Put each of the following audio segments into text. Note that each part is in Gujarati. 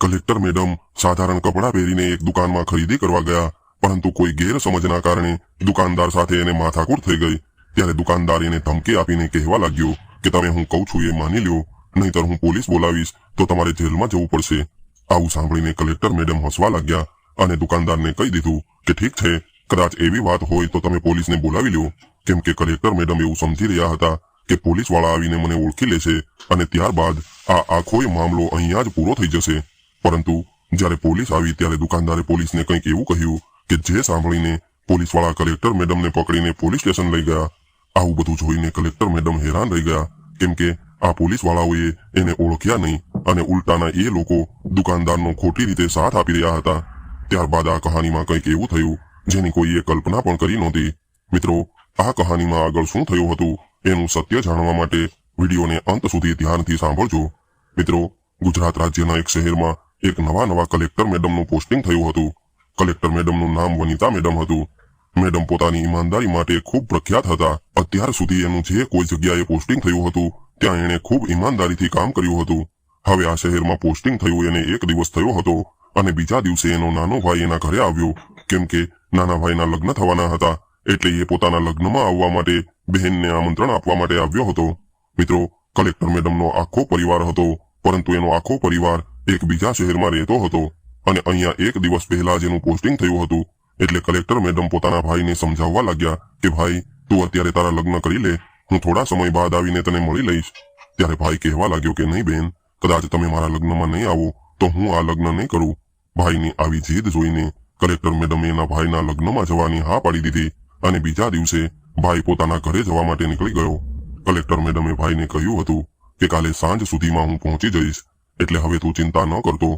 કલેક્ટર મેડમ સાધારણ કપડાં પહેરીને એક દુકાનમાં ખરીદી કરવા ગયા, પરંતુ કોઈ ગેરસમજના કારણે દુકાનદાર સાથે એને માથાકૂટ થઈ ગઈ. ત્યારે દુકાનદાર એને ધમકી આપીને કહેવા લાગ્યો કે તમે હું કહું છું એ માની લ્યો, નહીતર હું પોલીસ બોલાવીશ તો તમારે જેલમાં જવું પડશે. આવું સાંભળીને કલેક્ટર મેડમ હસવા લાગ્યા અને દુકાનદારને કહી દીધું કે ઠીક છે, કદાચ એવી વાત હોય તો તમે પોલીસને બોલાવી લો કેમ કે કલેક્ટર મેડમ એવું સમજી રહ્યા હતા કે પોલીસવાળા આવીને મને ઓળખી લેશે અને ત્યારબાદ આ આખો મામલો અહીંયા જ પૂરો થઈ જશે. પરંતુ જ્યારે પોલીસ આવી ત્યારે દુકાનદારે પોલીસને કંઈક એવું કહ્યું કે જે સાંભળીને પોલીસવાળા કલેક્ટર મેડમને પકડીને પોલીસ સ્ટેશન લઈ ગયા. આવું બધું જોઈને કલેક્ટર મેડમ હેરાન રહી ગયા. કેમ કે આ પોલીસ વાળાઓએ એને ઓળખ્યા નહીં અને ઉલટાના એ લોકો દુકાનદારનો ખોટી રીતે સાથ આપી રહ્યા હતા. ત્યારબાદ આ કહાનીમાં કંઈક એવું થયું જેની કોઈએ કલ્પના પણ કરી નહોતી. મિત્રો, આ કહાનીમાં આગળ શું થયું હતું એનું સત્ય જાણવા માટે વિડીયોને અંત સુધી ધ્યાનથી સાંભળજો. મિત્રો, ગુજરાત રાજ્યના એક શહેરમાં એક નવા નવા કલેક્ટર મેડમનું પોસ્ટિંગ થયું હતું. કલેક્ટર મેડમનું નામ વનિતા મેડમ હતું. મેડમ પોતાની ઈમાનદારી માટે ખૂબ પ્રખ્યાત હતા. અત્યાર સુધી એનું જે કોઈ જગ્યાએ પોસ્ટિંગ થયું હતું, ત્યાં એણે ખૂબ ઈમાનદારીથી કામ કર્યું હતું. હવે આ શહેરમાં પોસ્ટિંગ થયું એને એક દિવસ થયો હતો અને બીજા દિવસે એનો નાનો ભાઈ એના ઘરે આવ્યો. કેમ કે નાના ભાઈના લગ્ન થવાના હતા, એટલે એ પોતાના લગ્નમાં આવવા માટે બહેનને આમંત્રણ આપવા માટે આવ્યો હતો. મિત્રો, કલેક્ટર મેડમનો આખો પરિવાર હતો, પરંતુ એનો આખો પરિવાર એક બીજા શહેરમાં રહેતો હતો અને અહીંયા એક દિવસ પહેલા જેનું પોસ્ટિંગ થયું હતું. એટલે કલેક્ટર મેડમ પોતાના ભાઈને સમજાવવા લાગ્યા કે, ભાઈ, તું અત્યારે તારા લગ્ન કરી લે. હું થોડા સમય બાદ આવીને તને મળી લઈશ. ત્યારે ભાઈ કહેવા લાગ્યો કે, નહીં બેન, કદાચ તમે મારા લગ્નમાં નહીં આવો, તો હું આ લગ્ન નહીં કરું. ભાઈની આવી જીદ જોઈને કલેક્ટર મેડમે એના ભાઈના લગ્નમાં જવાની હા પાડી દીધી અને બીજા દિવસે ભાઈ પોતાના ઘરે જવા માટે નીકળી ગયો. કલેક્ટર મેડમે ભાઈને કહ્યું હતું કે, કાલે સાંજ સુધીમાં હું પહોંચી જઈશ. એટલે હવે તું ચિંતા ન કરતો.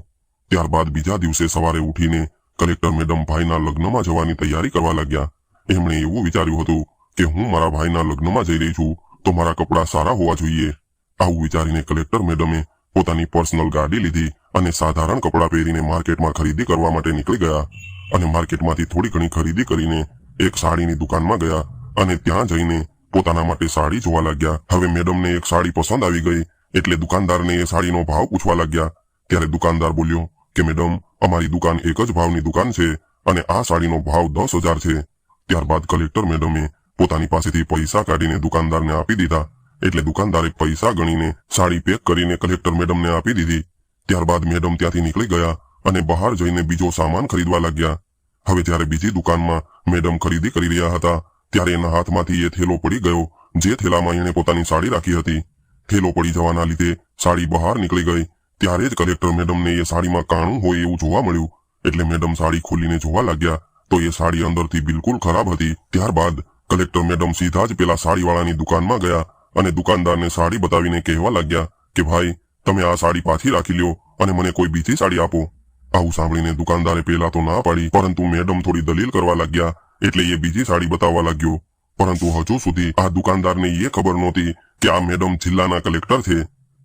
ત્યારબાદ બીજા દિવસે સવારે ઉઠીને કલેક્ટર મેડમ ભાઈના લગ્નમાં જવાની તૈયારી કરવા લાગ્યા. એમણે એવું વિચાર્યું હતું કે હું મારા ભાઈના લગ્નમાં જઈ રહી છું તો મારા કપડાં સારા હોવા જોઈએ. આવું વિચારીને કલેક્ટર મેડમે પોતાની પર્સનલ ગાડી લીધી અને સાધારણ કપડાં પહેરીને માર્કેટમાં ખરીદી કરવા માટે નીકળી ગયા. અને માર્કેટમાંથી થોડી ઘણી ખરીદી કરીને એક સાડીની દુકાનમાં ગયા અને ત્યાં જઈને પોતાના માટે સાડી જોવા લાગ્યા. હવે મેડમને એક સાડી પસંદ આવી ગઈ એટલે દુકાનદારને એ સાડીનો ભાવ પૂછવા લાગ્યા. ત્યારે દુકાનદાર બોલ્યો કે, મેડમ, અમારી દુકાન એક જ ભાવની દુકાન છે અને આ સાડીનો ભાવ દસ હજાર છે. ત્યારબાદ કલેક્ટર મેડમે પોતાની પાસેથી પૈસા કાઢીને દુકાનદારને આપી દીધા. એટલે દુકાનદારે પૈસા ગણીને સાડી પેક કરીને કલેક્ટર મેડમને આપી દીધી. ત્યારબાદ મેડમ ત્યાંથી નીકળી ગયા અને બહાર જઈને બીજો સામાન ખરીદવા લાગ્યા. હવે જ્યારે બીજી દુકાનમાં મેડમ ખરીદી કરી રહ્યા હતા, ત્યારે એના હાથમાંથી એ થેલો પડી ગયો, જે થેલામાં એણે પોતાની સાડી રાખી હતી. થેલો પડી જવાના લીધે સાડી બહાર નીકળી ગઈ. ત્યારે જ કલેક્ટર મેડમને એ સાડીમાં કાણું હોય એવું જોવા મળ્યું. એટલે મેડમ સાડી ખોલીને જોવા લાગ્યા તો એ સાડી અંદરથી બિલકુલ ખરાબ હતી. ત્યારબાદ કલેક્ટર મેડમ સીધા જ પેલા સાડીવાળાની દુકાનમાં ગયા અને દુકાનદારને સાડી બતાવીને કહેવા લાગ્યા કે, ભાઈ, તમે આ સાડી પાછી રાખી લ્યો અને મને કોઈ બીજી સાડી આપો. આવું સાંભળીને દુકાનદારે પેલા તો ના પાડી, પરંતુ મેડમ થોડી દલીલ કરવા લાગ્યા એટલે એ બીજી સાડી બતાવવા લાગ્યો. પરંતુ હજુ સુધી આ દુકાનદારને એ ખબર નહોતી કે આ મેડમ જિલ્લાના કલેક્ટર છે.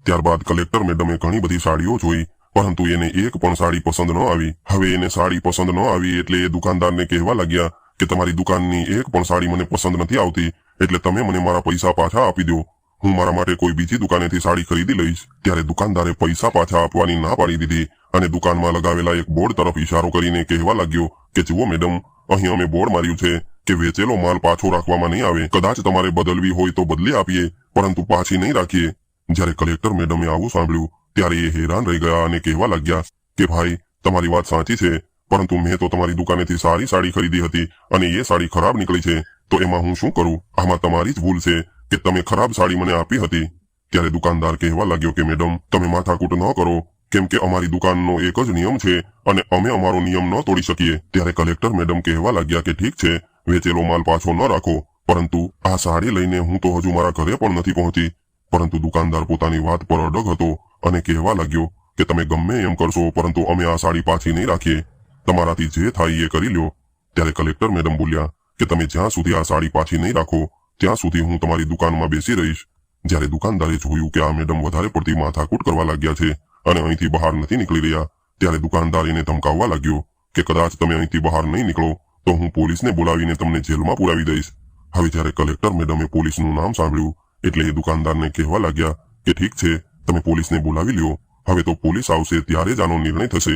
ત્યારબાદ કલેક્ટર મેડમે ઘણી બધી સાડીઓ જોઈ, પરંતુ એને એક પણ સાડી પસંદ ન આવી. હવે એને સાડી પસંદ ન આવી એટલે એ દુકાનદારને કહેવા લાગ્યા કે તમારી દુકાનની એક પણ સાડી મને પસંદ નથી આવતી, એટલે તમે મને મારા પૈસા પાછા આપી દો હું મારા માટે કોઈ બીજી દુકાનેથી સાડી ખરીદી લઈશ. ત્યારે દુકાનદારે પૈસા પાછા આપવાની ના પાડી દીધી અને દુકાનમાં લગાવેલા એક બોર્ડ તરફ ઇશારો કરીને કહેવા લાગ્યો કે જુઓ મેડમ, અહીં અમે બોર્ડ માર્યું છે. કે વેચેલો માલ પાછો રાખવામાં નહીં આવે. કદાચ તમારે બદલવી હોય તો બદલી આપીએ, પરંતુ પાછી નહીં રાખીએ. જ્યારે કલેક્ટર મેડમે આવું સાંભળ્યું, ત્યારે એ હેરાન રહી ગયા અને કહેવા લાગ્યા કે ભાઈ, તમારી વાત સાચી છે, પરંતુ મેં તો તમારી દુકાનેથી સારી સાડી ખરીદી હતી અને એ સાડી ખરાબ નીકળી છે. તો એમાં હું શું કરું? આમાં તમારી જ ભૂલ છે કે તમે ખરાબ સાડી મને આપી હતી. ત્યારે દુકાનદાર કહેવા લાગ્યો કે મેડમ, તમે માથાકૂટ ન કરો. કેમ કે અમારી દુકાનનો એક જ નિયમ છે અને અમે અમારો નિયમ ન તોડી શકીએ. ત્યારે કલેક્ટર મેડમ કહેવા લાગ્યા કે ઠીક છે, વેચેલો માલ પાછો ન રાખો. પરંતુ આ સાડી લઈને હું તો હજુ મારા ઘરે પણ નથી પહોંચી. પરંતુ દુકાનદાર પોતાની વાત પર અડગ હતો અને કહેવા લાગ્યો કે તમે ગમે એમ કરશો, પરંતુ અમે આ સાડી પાછી નહીં રાખીએ. તમારાથી જે થાય એ કરી લ્યો ત્યારે કલેક્ટર મેડમ બોલ્યા કે તમે જ્યાં સુધી આ સાડી પાછી નહીં રાખો, ત્યાં સુધી હું તમારી દુકાનમાં બેસી રહીશ. જ્યારે દુકાનદારે જોયું કે આ મેડમ વધારે પડતી માથાકૂટ કરવા લાગ્યા છે અને અહીંથી બહાર નથી નીકળી રહ્યા. ત્યારે દુકાનદાર એને ધમકાવવા લાગ્યો કે કદાચ તમે અહીંથી બહાર નહીં નીકળો, તો હું પોલીસને બોલાવીને તમને જેલમાં પુરાવી દઈશ. હવે જ્યારે કલેક્ટર મેડમે પોલીસનું નામ સાંભળ્યું, એટલે એ દુકાનદારને કહેવા લાગ્યા કે ઠીક છે, તમે પોલીસને બોલાવી લ્યો. હવે તો પોલીસ આવશે ત્યારે જ આનો નિર્ણય થશે.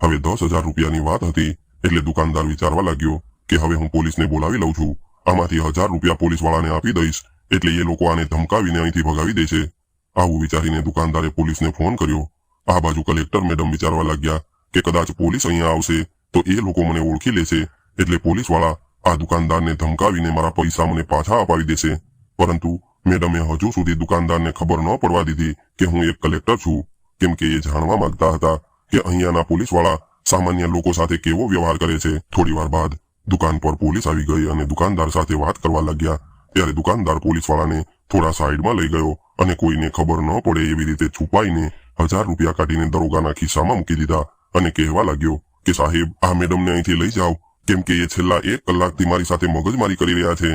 હવે દસ હજાર રૂપિયાની વાત હતી, એટલે દુકાનદાર વિચારવા લાગ્યો કે હવે હું પોલીસને બોલાવી લઉં છું. આમાંથી હજાર રૂપિયા પોલીસવાળાને આપી દઈશ, એટલે એ લોકો આને ધમકાવીને અહીંથી ભગાવી દેશે. આવું વિચારીને દુકાનદારે પોલીસને ફોન કર્યો. આ બાજુ કલેક્ટર મેડમ વિચારવા લાગ્યા કે કદાચ પોલીસ અહીંયા આવશે તો એ લોકો મને ઓળખી લેશે એટલે પોલીસવાળા આ દુકાનદારને ધમકાવીને મારા પૈસા મને પાછા અપાવી દેશે. પરંતુ મેડમે હજુ સુધી દુકાનદારને ખબર ન પડવા દીધી કે હું એક કલેક્ટર છું. કેમ કે એ જાણવા માંગતા હતા કે અહીંયાના પોલીસવાળા સામાન્ય લોકો સાથે કેવો વ્યવહાર કરે છે. થોડી વાર બાદ દુકાન પર પોલીસ આવી ગઈ અને દુકાનદાર સાથે વાત કરવા લાગ્યા. ત્યારે દુકાનદાર પોલીસવાળાને થોડા સાઈડમાં લઈ ગયો અને કોઈને ખબર ન પડે એવી રીતે છુપાઈને હજાર રૂપિયા કાઢીને દરોગાના ખિસ્સામાં મૂકી દીધા અને કહેવા લાગ્યો કે સાહેબ, આ મેડમને અહીંથી લઈ જાઓ. કેમ કે એ છેલ્લા એક કલાકથી મારી સાથે મગજમારી કરી રહ્યા છે.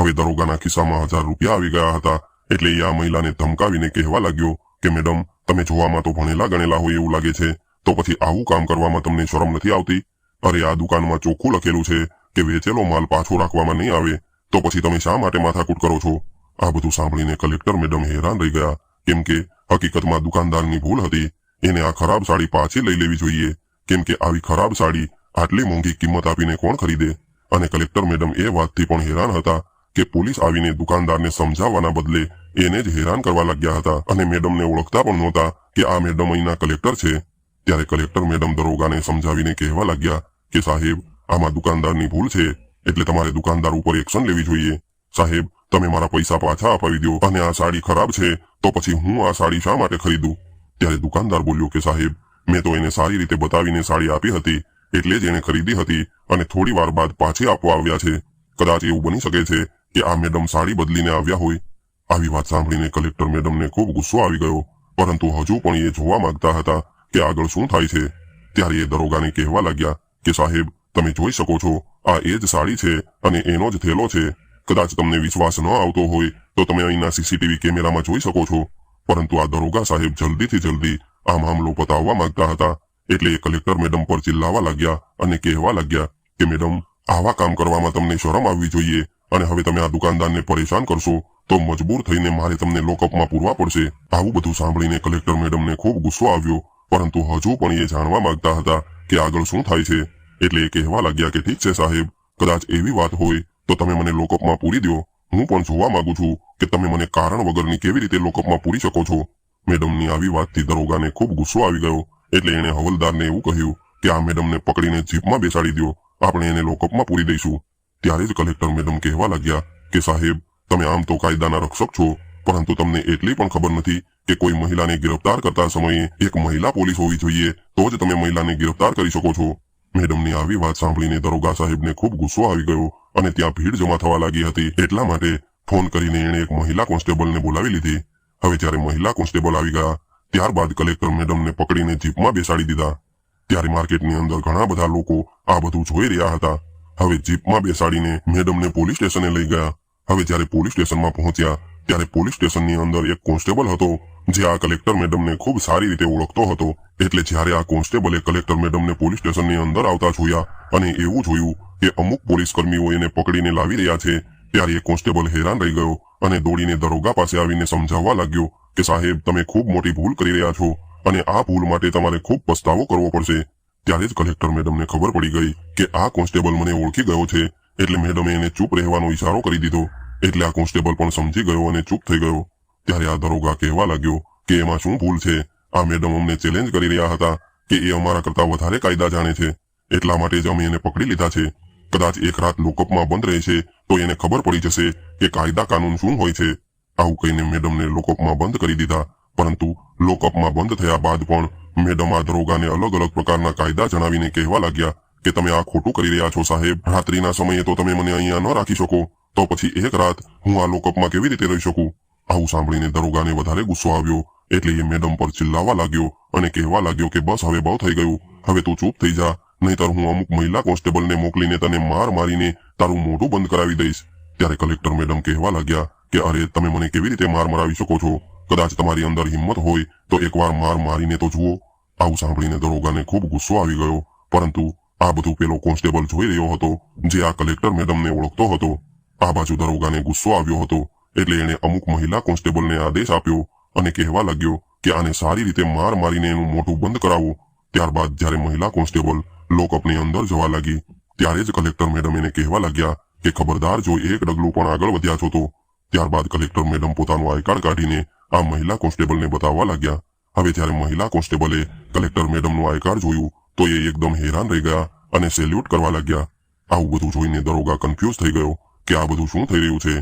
હવે દરોગાના ખિસ્સામાં હજાર રૂપિયા આવી ગયા હતા. એટલે એ આ મહિલાને ધમકાવીને કહેવા લાગ્યો કે, મેડમ, તમે જોવામાં તો ભણેલા ગણેલા હોય એવું લાગે છે. તો પછી આવું કામ કરવામાં તમને શરમ નથી આવતી? અરે, આ દુકાનમાં ચોખ્ખું લખેલું છે કે વેચેલો માલ પાછો રાખવામાં નહીં આવે. તો પછી તમે શા માટે માથાકૂટ કરો છો? આ બધું સાંભળીને કલેક્ટર મેડમ હેરાન રહી ગયા. કેમ કે હકીકતમાં દુકાનદારની ભૂલ હતી. એને આ ખરાબ સાડી પાછી લઈ લેવી જોઈએ. કેમ કે આવી ખરાબ સાડી આટલી મોંઘી કિંમત આપીને કોણ ખરીદે? અને કલેક્ટર મેડમ એ વાતથી પણ હેરાન હતા કે પોલીસ આવીને દુકાનદારને સમજાવવાના બદલે એને જ હેરાન કરવા લાગ્યા હતા. અને મેડમને ઓળખતા પણ નહોતા કે આ મેડમ અહીંના કલેક્ટર છે. ત્યારે કલેક્ટર મેડમ દરોગાને સમજાવીને કહેવા લાગ્યા કે, સાહેબ, આમાં દુકાનદારની ભૂલ છે. એટલે તમારે દુકાનદાર ઉપર એક્શન લેવી જોઈએ. સાહેબ, તમે મારા પૈસા પાછા અપાવી દો અને આ સાડી ખરાબ છે. તો પછી હું આ સાડી શા માટે ખરીદું? ત્યારે દુકાનદાર બોલ્યો કે સાહેબ, મેં તો એને સારી રીતે બતાવીને સાડી આપી હતી, એટલે જ એને ખરીદી હતી અને થોડી વાર બાદ પાછી આપવા આવ્યા છે. કદાચ એવું બની શકે છે કે આ મેડમ સાડી બદલીને આવ્યા હોય. આવી વાત સાંભળીને કલેક્ટર મેડમને ખૂબ ગુસ્સો આવી ગયો. પરંતુ હજુ પણ એ જોવા માંગતા હતા કે આગળ શું થાય છે. ત્યારે એ દરોગાને કહેવા લાગ્યા કે સાહેબ, તમે જોઈ શકો છો, આ એ જ સાડી છે અને એનો જ થેલો છે. કદાચ તમને વિશ્વાસ ન આવતો હોય, તો તમે અહીંના સીસીટીવી કેમેરામાં જોઈ શકો છો. પરંતુ આ દરોગા સાહેબ જલ્દીથી જલ્દી આ મામલો પતાવવા માંગતા હતા. એટલે એ કલેક્ટર મેડમ પર ચિલ્લાવા લાગ્યા અને કહેવા લાગ્યા કે, મેડમ, આવા કામ કરવામાં તમને શરમ આવવી જોઈએ અને હવે તમે આ દુકાનદારને પરેશાન કરશો, તો મજબૂર થઈને મારે તમને લોકઅપમાં પૂરવા પડશે. આવું બધું સાંભળીને કલેક્ટર મેડમને ખૂબ ગુસ્સો આવ્યો. પરંતુ હજુ પણ એ જાણવા માંગતા હતા કે આગળ શું થાય છે. એટલે એ કહેવા લાગ્યા કે, ઠીક છે સાહેબ, કદાચ એવી વાત હોય તો તમે મને લોકઅપમાં પૂરી દો હું પણ જોવા માંગુ છું કે તમે મને કારણ વગરની કેવી રીતે લોકઅપમાં પૂરી શકો છો. મેડમની આવી વાતથી દરોગાને ખૂબ ગુસ્સો આવી ગયો. એટલે એણે હવલદારને એવું કહ્યું કે આ મેડમને પકડીને જીપમાં બેસાડી દો આપણે એને લોકઅપમાં પૂરી દઈશું. ત્યારે જ કલેક્ટર મેડમ કહેવા લાગ્યા કે સાહેબ, તમે આમ તો કાયદાના રક્ષક છો, પરંતુ તમને એટલી પણ ખબર નથી કે કોઈ મહિલાને ગિરફતાર કરતા સમયે એક મહિલા પોલીસ હોવી જોઈએ, તો જ તમે મહિલાને ગિરફતાર કરી શકો છો. મેડમની આવી વાત સાંભળીને દરોગા સાહેબને ખૂબ ગુસ્સો આવી ગયો. અને ત્યાં ભીડ જમા થવા લાગી હતી. એટલા માટે ફોન કરીને એણે એક મહિલા કોન્સ્ટેબલને બોલાવી લીધી. હવે જ્યારે મહિલા કોન્સ્ટેબલ આવી ગયા, ત્યારબાદ કલેક્ટર મેડમને પકડીને જીપમાં બેસાડી દીધા. ત્યારે માર્કેટની અંદર ઘણા બધા લોકો આ બધું જોઈ રહ્યા હતા. હવે જીપમાં બેસાડીને મેડમને પોલીસ સ્ટેશને લઈ ગયા. હવે જ્યારે પોલીસ સ્ટેશનમાં પહોંચ્યા, ત્યારે પોલીસ સ્ટેશનની અંદર એક કોન્સ્ટેબલ હતો, જે આ કલેક્ટર મેડમને ખૂબ સારી રીતે ઓળખતો હતો. એટલે જ્યારે આ કોન્સ્ટેબલે કલેક્ટર મેડમને પોલીસ સ્ટેશનની અંદર આવતા જોયા અને એવું જોયું કે અમુક પોલીસ કર્મીઓ એને પકડીને લાવી રહ્યા છે. ત્યારે એ કોન્સ્ટેબલ હેરાન રહી ગયો અને દોડીને દરોગા પાસે આવીને સમજાવવા લાગ્યો કે સાહેબ, તમે ખૂબ મોટી ભૂલ કરી રહ્યા છો અને આ ભૂલ માટે તમારે ખૂબ પસ્તાવો કરવો પડશે. ત્યારે જ કલેક્ટર મેડમને ખબર પડી ગઈ કે આ કોન્સ્ટેબલ મને ઓળખી ગયો છે એટલે મેડમે એને ચૂપ રહેવાનો ઈશારો કરી દીધો. એટલે આ કોન્સ્ટેબલ પણ સમજી ગયો અને ચૂપ થઈ ગયો. ત્યારે આ દરોગા કહેવા લાગ્યો કે એમાં શું ભૂલ છે? આ મેડમ અમને ચેલેન્જ કરી રહ્યા હતા કે એ અમારા કરતા વધારે કાયદા જાણે છે. એટલા માટે જ અમે એને પકડી લીધા છે. કદાચ એક રાત લોકઅપમાં બંધ રહે છે તો એને ખબર પડી જશે કે કાયદા કાનૂન શું હોય છે. આવું કહીને મેડમને લોકઅપમાં બંધ કરી દીધા. પરંતુ લોકઅપમાં બંધ થયા બાદ પણ મેડમ આ દરોગાને અલગ અલગ પ્રકારના કાયદા જણાવીને કહેવા લાગ્યા કે તમે આ ખોટું કરી રહ્યા છો સાહેબ. રાત્રિના સમયે તો તમે મને અહીંયા ન રાખી શકો. તો પછી એક રાત હું આ લોકઅપમાં કેવી રીતે રહી શકું? આવું સાંભળીને દરોગાને વધારે ગુસ્સો આવ્યો. એટલે એ મેડમ પર ચિલ્લાવા લાગ્યો અને કહેવા લાગ્યો કે બસ હવે બહુ થઈ ગયું. હવે તું ચૂપ થઈ જા. નહીતર હું અમુક મહિલા કોન્સ્ટેબલને મોકલીને તને માર મારીને તારું મોઢું બંધ કરાવી દઈશ. ત્યારે કલેક્ટર મેડમ કહેવા લાગ્યા કે, અરે, તમે મને કેવી રીતે માર મરાવી શકો છો? કદાચ તમારી અંદર હિંમત હોય તો એકવાર માર મારીને તો જુઓ. આવું સાંભળીને દરોગાને ખૂબ ગુસ્સો આવી ગયો. પરંતુ આ બધું પેલો કોન્સ્ટેબલ જોઈ રહ્યો હતો, જે આ કલેક્ટર મેડમને ઓળખતો હતો. આ બાજુ દરોગાને ગુસ્સો આવ્યો હતો, એટલે એણે અમુક મહિલા કોન્સ્ટેબલને આદેશ આપ્યો અને કહેવા લાગ્યો કે, આને સારી રીતે માર મારીને એનું મોઢું બંધ કરાવો. ત્યારબાદ જ્યારે મહિલા કોન્સ્ટેબલ લોકઅપની અંદર જવા લાગી. ત્યારે જ કલેક્ટર મેડમ એને કહેવા લાગ્યા કે ખબરદાર જો એક ડગલું પણ આગળ વધ્યા છો તો. ત્યારબાદ કલેક્ટર મેડમ પોતાનું આઈ કાર્ડ કાઢીને આ મહિલા કોન્સ્ટેબલને બતાવવા લાગ્યા. હવે જ્યારે મહિલા કોન્સ્ટેબલે કલેક્ટર મેડમનું આઈ કાર્ડ જોયું, તો એ એકદમ હેરાન રહી ગયા અને સેલ્યુટ કરવા લાગ્યા. આવું બધું જોઈને દરોગા કન્ફ્યુઝ થઈ ગયો કે આ બધું શું થઈ રહ્યું છે?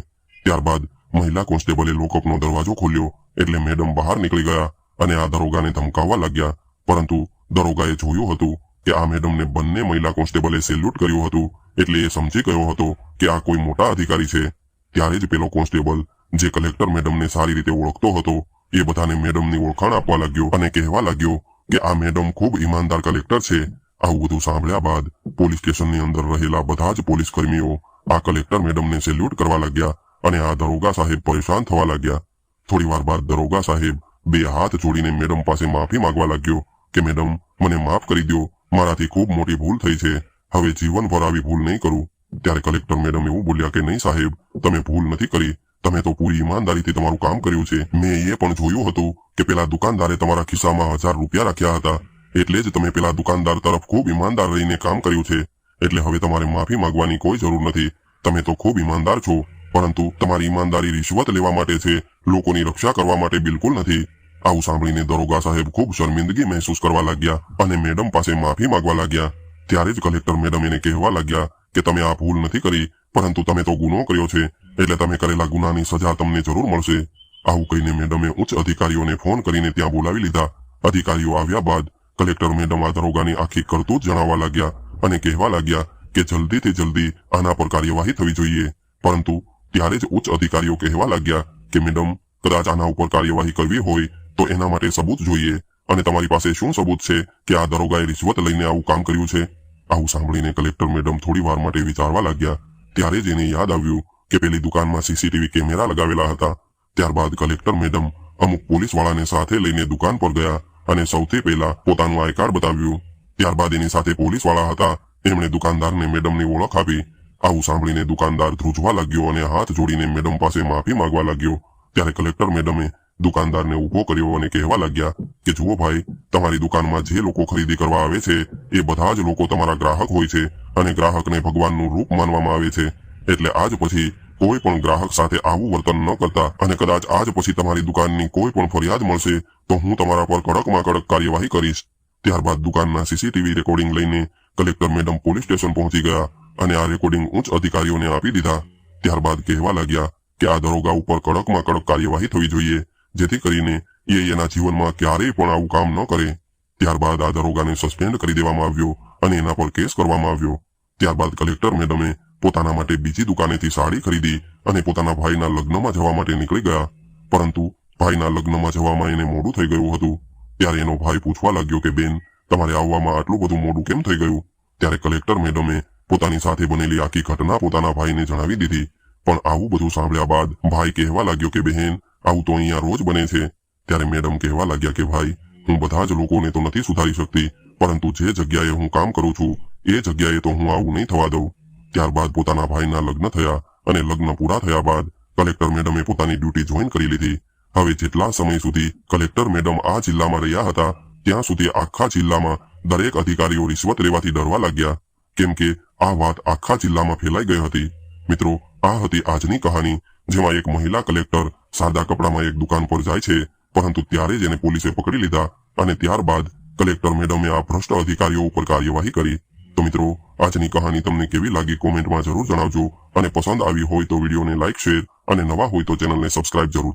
ત્યારબાદ મહિલા કોન્સ્ટેબલે લોકઅપનો દરવાજો ખોલ્યો એટલે મેડમ બહાર નીકળી ગયા અને આ દરોગાને ધમકાવવા લાગ્યા. પરંતુ દરોગાએ જોયું હતું કે આ મેડમને બંને મહિલા કોન્સ્ટેબલે સેલ્યુટ કર્યું હતું. એટલે એ સમજી ગયો હતો કે આ કોઈ મોટા અધિકારી છે. ત્યારે જ પેલો કોન્સ્ટેબલ, જે કલેક્ટર મેડમને સારી રીતે ઓળખતો હતો, એ બધાને મેડમની ઓળખાણ આપવા લાગ્યો અને કહેવા લાગ્યો કે આ મેડમ ખૂબ ઈમાનદાર કલેક્ટર છે. આવું બધું સાંભળ્યા બાદ પોલીસ સ્ટેશનની અંદર રહેલા બધા જ પોલીસ કર્મીઓ આ કલેક્ટર મેડમને સેલ્યુટ કરવા લાગ્યા અને આ દરોગા સાહેબ પરેશાન થવા લાગ્યા. થોડી વાર બાદ દરોગા સાહેબ બે હાથ જોડીને મેડમ પાસે માફી માંગવા લાગ્યો કે, મેડમ, મને માફ કરી દો મારાથી ખૂબ મોટી ભૂલ થઈ છે. હવે જીવનભર આવી ભૂલ નહીં કરું. ત્યારે કલેક્ટર મેડમ એવું બોલ્યા કે, નહીં સાહેબ, તમે ભૂલ નથી કરી. તમે તો પૂરી ઈમાનદારીથી તમારું કામ કર્યું છે. મેં એ પણ જોયું હતું કે પેલા દુકાનદારે તમારા ખિસ્સામાં હજાર રૂપિયા રાખ્યા હતા. એટલે જ તમે પેલા દુકાનદાર તરફ ખૂબ ઈમાનદાર રહીને કામ કર્યું છે. એટલે હવે તમારે માફી માંગવાની કોઈ જરૂર નથી. તમે તો ખૂબ ઈમાનદાર છો. પરંતુ તમારી ઈમાનદારી રિશ્વત લેવા માટે છે. લોકોની રક્ષા કરવા માટે બિલકુલ નથી. આવું સાંભળીને દરોગા સાહેબ ખૂબ શર્મિંદગી મહેસૂસ કરવા લાગ્યા અને મેડમ પાસે માફી માંગવા લાગ્યા. ત્યારે જ કલેક્ટર મેડમ એને કહેવા લાગ્યા કે તમે આ ભૂલ નથી કરી, પરંતુ તમે તો ગુનો કર્યો છે, એટલે તમે કરેલા ગુનાની સજા તમને જરૂર મળશે. આવું કહીને મેડમે ઉચ્ચ અધિકારીઓને ફોન કરીને ત્યાં બોલાવી લીધા. અધિકારીઓ આવ્યા બાદ કલેક્ટર મેડમ આ દરોગાની આખી કરતૂત જણાવવા લાગ્યા અને કહેવા લાગ્યા કે જલ્દીથી જલ્દી આના પર કાર્યવાહી થવી જોઈએ. પરંતુ ત્યારે જ ઉચ્ચ અધિકારીઓ કહેવા લાગ્યા કે મેડમ, કદાચ આના ઉપર કાર્યવાહી કરવી હોય તો એના માટે સબૂત જોઈએ. અને તમારી પાસે શું સબૂત છે કે આ દરોગાએ રિશ્વત લઈને આવું કામ કર્યું છે? આવું સાંભળીને કલેક્ટર મેડમ થોડી વાર માટે વિચારવા લાગ્યા. ત્યારે જ એને યાદ આવ્યું કે પેલી દુકાનમાં સીસીટીવી કેમેરા લગાવેલા હતા. ત્યારબાદ કલેક્ટર મેડમ અમુક પોલીસવાળાને સાથે લઈને દુકાન પર ગયા અને સૌથી પહેલા પોતાનું આઈ કાર્ડ બતાવ્યું. ત્યારબાદ એની સાથે પોલીસવાળા હતા. એમણે દુકાનદારને મેડમની ઓળખ આપી. આવું સાંભળીને દુકાનદાર ધ્રુજવા લાગ્યો અને હાથ જોડીને મેડમ પાસે માફી માંગવા લાગ્યો. ત્યારે કલેક્ટર મેડમે દુકાનદારને ઊભો કર્યો અને કહેવા લાગ્યા કે, જુઓ ભાઈ, તમારી દુકાનમાં જે લોકો ખરીદી કરવા આવે છે, એ બધા જ લોકો તમારા ગ્રાહક હોય છે અને ગ્રાહકને ભગવાનનું રૂપ માનવામાં આવે છે. એટલે આજ પછી કોઈ પણ ગ્રાહક સાથે આવું વર્તન ન કરતા અને કદાચ આજ પછી તમારી દુકાનની કોઈ પણ ફરિયાદ મળશે, તો હું તમારા પર કડકમાં કડક કાર્યવાહી કરીશ. ત્યારબાદ દુકાનના સીસીટીવી રેકોર્ડિંગ લઈને કલેક્ટર મેડમ પોલીસ સ્ટેશન પહોંચી ગયા અને આ રેકોર્ડિંગ ઉચ્ચ અધિકારીઓને આપી દીધા. ત્યારબાદ કહેવા લાગ્યા કે, આ દરોગા ઉપર કડકમાં કડક કાર્યવાહી થવી જોઈએ. જેથી કરીને એ જીવનમાં ક્યારેય પણ આવું કામ ન કરે. ત્યારબાદ આ દરોગાને સસ્પેન્ડ કરી દેવામાં આવ્યો અને એના પર કેસ કરવામાં આવ્યો. ત્યારબાદ કલેક્ટર મેડમે પોતાના માટે બીજી દુકાનેથી સાડી ખરીદી અને પોતાના ભાઈના લગ્નમાં જવા માટે નીકળી ગયા. પરંતુ ભાઈના લગ્નમાં જવામાં એને મોડું થઈ ગયું હતું. ત્યારે એનો ભાઈ પૂછવા લાગ્યો કે, બેન, તમારે આવવામાં આટલું બધું મોડું કેમ થઈ ગયું? ત્યારે કલેક્ટર મેડમે પોતાની સાથે બનેલી આખી ઘટના પોતાના ભાઈને જણાવી દીધી. પણ આવું બધું સાંભળ્યા બાદ ભાઈ કહેવા લાગ્યો કે બહેન આવું તો અહીંયા રોજ બને છે. ત્યારે મેડમ કહેવા લાગ્યા કે ભાઈ, હું બધા જ લોકોને તો નથી સુધારી શકતી, પરંતુ જે જગ્યાએ હું કામ કરું છું, એ જગ્યાએ તો હું આવું નહીં થવા દઉં. ત્યારબાદ પોતાના ભાઈના લગ્ન થયા અને લગ્ન પૂરા થયા બાદ કલેક્ટર મેડમે પોતાની ડ્યુટી જોઈન કરી લીધી. હવે જેટલા સમય સુધી કલેક્ટર મેડમ આ જિલ્લામાં રહ્યા હતા, ત્યાં સુધી આખા જિલ્લામાં દરેક અધિકારીઓ રિશ્વત લેવાથી ડરવા લાગ્યા. કેમ કે આ વાત આખા જિલ્લામાં ફેલાઈ ગઈ હતી. મિત્રો, આ હતી આજની કહાની. જેમાં એક મહિલા કલેક્ટર સાદા કપડામાં એક દુકાન પર જાય છે, પરંતુ ત્યારે જ એને પોલીસે પકડી લીધા અને ત્યારબાદ કલેક્ટર મેડમે આ ભ્રષ્ટ અધિકારીઓ ઉપર કાર્યવાહી કરી. તો મિત્રો, આજની કહાની તમને કેવી લાગી કોમેન્ટમાં જરૂર જણાવજો અને પસંદ આવી હોય તો વિડીયોને લાઇક શેર અને નવા હોય તો ચેનલને સબસ્ક્રાઇબ જરૂરથી